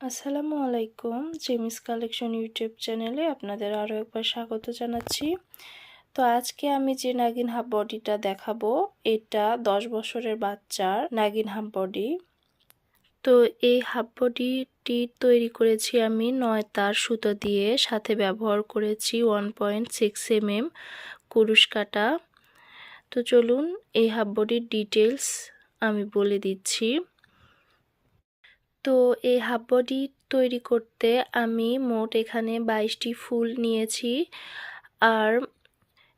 আসসালামু আলাইকুম জেমিস collection YouTube চ্যানেলে আপনাদের আরও একবার স্বাগত জানাচ্ছি। তো আজকে আমি যে নাগিন হাফ বডিটা দেখাবো, এটা দশ বছরের বাচ্চার নাগিন হাফ বডি তো এই হাফ বডিটি তৈরি করেছি আমি নয় তার সুতো দিয়ে, সাথে ব্যবহার করেছি one point six M M কুরুশ কাটা। তো চলুন এই হাফ বডির ডিটেলস আমি বলে দিচ্ছি। তো এই হাফ বডি তৈরি করতে আমি মোট এখানে বাইশটি ফুল নিয়েছি। আর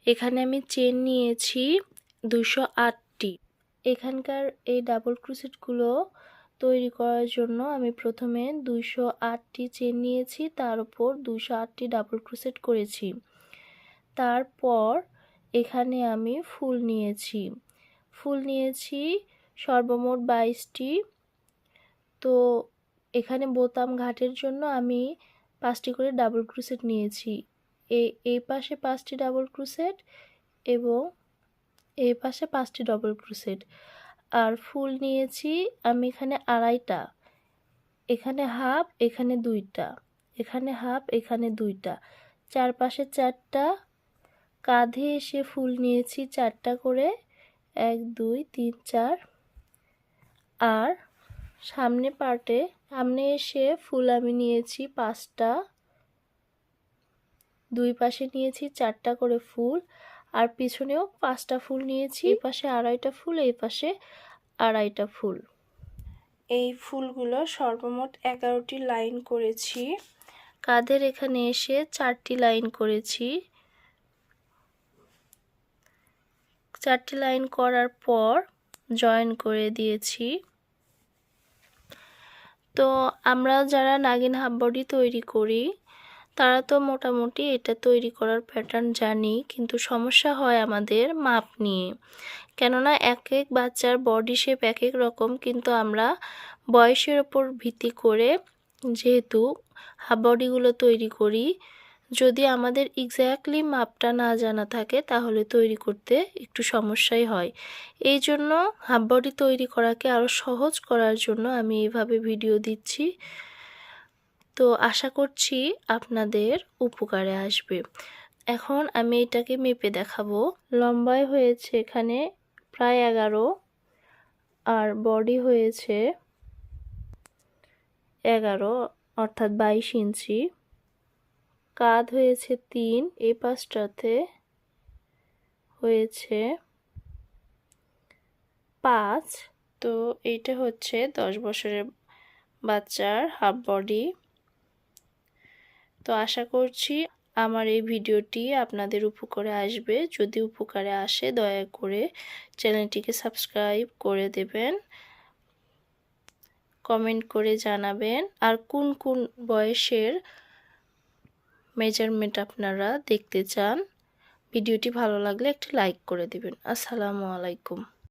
এখানে আমি চেন নিয়েছি দুশো আটটি। এখানকার এই ডাবল ক্রুসেটগুলো তৈরি করার জন্য আমি প্রথমে দুশো আটটি চেন নিয়েছি, তার উপর দুশো আটটি ডাবল ক্রুসেট করেছি। তারপর এখানে আমি ফুল নিয়েছি। ফুল নিয়েছি সর্বমোট বাইশটি। তো এখানে বোতাম ঘাটের জন্য আমি পাঁচটি করে ডাবল ক্রুসেট নিয়েছি। এই এই পাশে পাঁচটি ডাবল ক্রুসেট এবং এই পাশে পাঁচটি ডাবল ক্রুসেট আর ফুল নিয়েছি আমি এখানে আড়াইটা, এখানে হাফ এখানে দুইটা, এখানে হাফ এখানে দুইটা। চারপাশে চারটা, কাঁধে এসে ফুল নিয়েছি চারটা করে। এক, দুই, তিন, চার। আর সামনে পার্টে সামনে এসে ফুল আমি নিয়েছি পাঁচটা। দুই পাশে নিয়েছি চারটা করে ফুল আর পিছনেও পাঁচটা ফুল নিয়েছি। এই পাশে আড়াইটা ফুল এই পাশে আড়াইটা ফুল। এই ফুলগুলো সর্বমোট এগারোটি লাইন করেছি। কাঁধের এখানে এসে চারটি লাইন করেছি। চারটি লাইন করার পর জয়েন করে দিয়েছি। তো আমরা যারা নাগিন হাফ বডি তৈরি করি, তারা তো মোটামুটি এটা তৈরি করার প্যাটার্ন জানি, কিন্তু সমস্যা হয় আমাদের মাপ নিয়ে। কেননা এক এক বাচ্চার বডি শেপ এক এক রকম, কিন্তু আমরা বয়সের ওপর ভিত্তি করে যেহেতু হাফ বডিগুলো তৈরি করি যদি আমাদের এক্স্যাক্টলি মাপটা না জানা থাকে, তাহলে তৈরি করতে একটু সমস্যাই হয়। এই জন্য হাফ বডি তৈরি করাকে আরও সহজ করার জন্য আমি এইভাবে ভিডিও দিচ্ছি। তো আশা করছি আপনাদের উপকারে আসবে। এখন আমি এটাকে মেপে দেখাবো। লম্বায় হয়েছে এখানে প্রায় এগারো, আর বডি হয়েছে এগারো, অর্থাৎ বাইশ ইঞ্চি। কাঁধ হয়েছে তিন এই পাশটাতে হয়েছে পাঁচ। তো এইটা হচ্ছে দশ বছরের বাচ্চার হাফ বডি। তো আশা করছি আমার এই ভিডিওটি আপনাদের উপকারে আসবে। যদি উপকারে আসে, দয়া করে চ্যানেলটিকে সাবস্ক্রাইব করে দেবেন, কমেন্ট করে জানাবেন। আর কোন কোন বয়সের মেজারমেন্ট আপনারা দেখতে চান ভিডিওটি ভালো লাগলে একটি লাইক করে দিবেন। আসসালামু আলাইকুম।